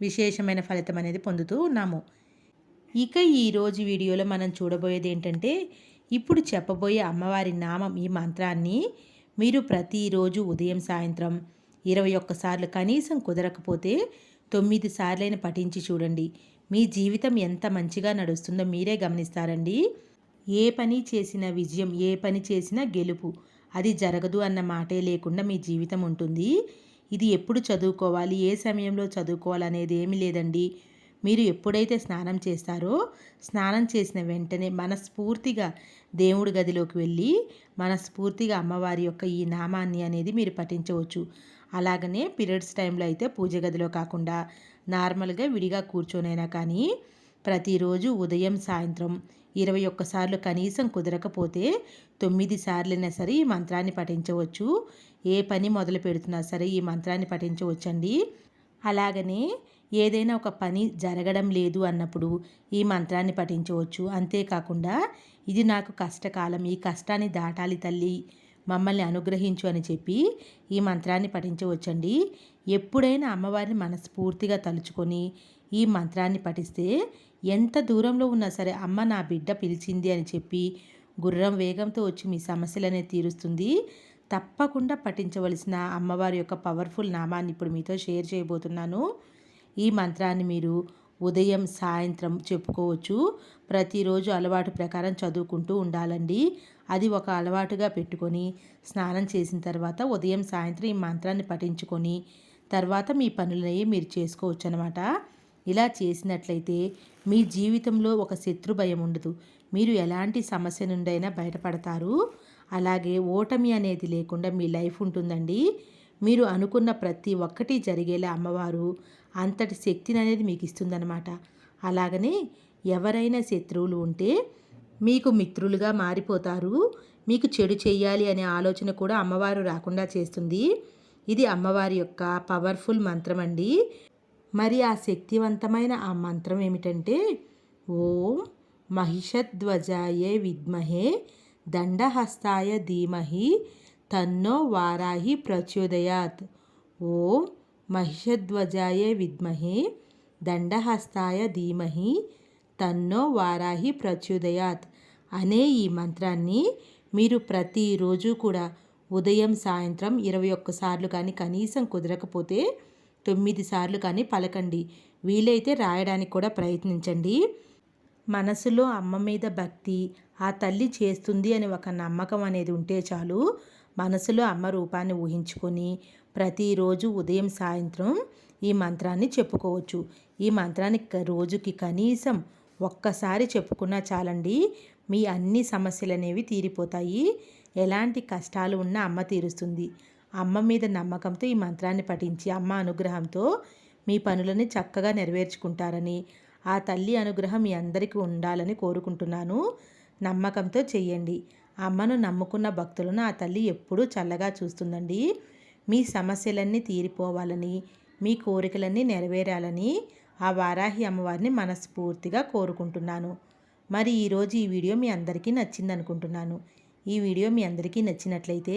విశేషమైన ఫలితం అనేది పొందుతూ ఉన్నాము. ఇక ఈరోజు వీడియోలో మనం చూడబోయేది ఏంటంటే ఇప్పుడు చెప్పబోయే అమ్మవారి నామం ఈ మంత్రాన్ని మీరు ప్రతిరోజు ఉదయం సాయంత్రం ఇరవై ఒక్కసార్లు కనీసం కుదరకపోతే తొమ్మిది సార్లైన పఠించి చూడండి. మీ జీవితం ఎంత మంచిగా నడుస్తుందో మీరే గమనిస్తారండి. ఏ పని చేసిన విజయం ఏ పని చేసినా గెలుపు. అది జరగదు అన్న మాటే లేకుండా మీ జీవితం ఉంటుంది. ఇది ఎప్పుడు చదువుకోవాలి? ఏ సమయంలో చదువుకోవాలి అనేది ఏమీ లేదండి. మీరు ఎప్పుడైతే స్నానం చేస్తారో స్నానం చేసిన వెంటనే మనస్ఫూర్తిగా దేవుడి గదిలోకి వెళ్ళి మనస్ఫూర్తిగా అమ్మవారి యొక్క ఈ నామాన్ని అనేది మీరు పఠించవచ్చు. అలాగనే పీరియడ్స్ టైంలో అయితే పూజ గదిలో కాకుండా నార్మల్గా విడిగా కూర్చొనైనా కానీ ప్రతిరోజు ఉదయం సాయంత్రం ఇరవై ఒక్కసార్లు కనీసం కుదరకపోతే తొమ్మిది సార్లైనా సరే ఈ మంత్రాన్ని పఠించవచ్చు. ఏ పని మొదలు పెడుతున్నా సరే ఈ మంత్రాన్ని పఠించవచ్చండి. అలాగనే ఏదైనా ఒక పని జరగడం లేదు అన్నప్పుడు ఈ మంత్రాన్ని పఠించవచ్చు. అంతేకాకుండా ఇది నాకు కష్టకాలం ఈ కష్టాన్ని దాటాలి తల్లి మమ్మల్ని అనుగ్రహించు అని చెప్పి ఈ మంత్రాన్ని పఠించవచ్చండి. ఎప్పుడైనా అమ్మవారిని మనస్ఫూర్తిగా తలుచుకొని ఈ మంత్రాన్ని పఠిస్తే ఎంత దూరంలో ఉన్నా సరే అమ్మ నా బిడ్డ పిలిచింది అని చెప్పి గుర్రం వేగంతో వచ్చి మీ సమస్యలనే తీరుస్తుంది. తప్పకుండా పఠించవలసిన అమ్మవారి యొక్క పవర్ఫుల్ నామాన్ని ఇప్పుడు మీతో షేర్ చేయబోతున్నాను. ఈ మంత్రాన్ని మీరు ఉదయం సాయంత్రం చెప్పుకోవచ్చు. ప్రతిరోజు అలవాటు ప్రకారం చదువుకుంటూ ఉండాలండి. అది ఒక అలవాటుగా పెట్టుకొని స్నానం చేసిన తర్వాత ఉదయం సాయంత్రం ఈ మంత్రాన్ని పఠించుకొని తర్వాత మీ పనులనే మీరు చేసుకోవచ్చు అనమాట ఇలా చేసినట్లయితే మీ జీవితంలో ఒక శత్రు భయం ఉండదు. మీరు ఎలాంటి సమస్య నుండైనా బయటపడతారు. అలాగే ఓటమి అనేది లేకుండా మీ లైఫ్ ఉంటుందండి. మీరు అనుకున్న ప్రతి ఒక్కటి జరిగేలా అమ్మవారు అంతటి శక్తిని అనేది మీకు ఇస్తుందన్నమాట. అలాగనే ఎవరైనా శత్రువులు ఉంటే మీకు మిత్రులుగా మారిపోతారు. మీకు చెడు చేయాలి అనే ఆలోచన కూడా అమ్మవారు రాకుండా చేస్తుంది. ఇది అమ్మవారి యొక్క పవర్ఫుల్ మంత్రం అండి మరి ఆ శక్తివంతమైన ఆ మంత్రం ఏమిటంటే ఓం మహిషధ్వజాయే విద్మహే దండహస్తాయ ధీమహి తన్నో వారాహి ప్రచోదయాత్. ఓం మహిషధ్వజాయ విద్మహే దండహస్తాయ ధీమహి తన్నో వారాహి ప్రచోదయాత్ అనే ఈ మంత్రాన్ని మీరు ప్రతిరోజు కూడా ఉదయం సాయంత్రం ఇరవై ఒక్కసార్లు కానీ కనీసం కుదరకపోతే తొమ్మిది సార్లు కానీ పలకండి. వీలైతే రాయడానికి కూడా ప్రయత్నించండి. మనసులో అమ్మ మీద భక్తి ఆ తల్లి చేస్తుంది అని ఒక నమ్మకం అనేది ఉంటే చాలు మనసులో అమ్మ రూపాన్ని ఊహించుకొని ప్రతిరోజు ఉదయం సాయంత్రం ఈ మంత్రాన్ని చెప్పుకోవచ్చు. ఈ మంత్రాన్ని రోజుకి కనీసం ఒక్కసారి చెప్పుకున్నా చాలండి. మీ అన్ని సమస్యలు అనేవి తీరిపోతాయి. ఎలాంటి కష్టాలు ఉన్నా అమ్మ తీరుస్తుంది. అమ్మ మీద నమ్మకంతో ఈ మంత్రాన్ని పఠించి అమ్మ అనుగ్రహంతో మీ పనులని చక్కగా నెరవేర్చుకుంటారని ఆ తల్లి అనుగ్రహం మీ అందరికీ ఉండాలని కోరుకుంటున్నాను. నమ్మకంతో చెయ్యండి. అమ్మను నమ్ముకున్న భక్తులను ఆ తల్లి ఎప్పుడూ చల్లగా చూస్తుందండి. మీ సమస్యలన్నీ తీరిపోవాలని మీ కోరికలన్నీ నెరవేరాలని ఆ వారాహి అమ్మవారిని మనస్ఫూర్తిగా కోరుకుంటున్నాను. మరి ఈరోజు ఈ వీడియో మీ అందరికీ నచ్చింది అనుకుంటున్నాను ఈ వీడియో మీ అందరికీ నచ్చినట్లయితే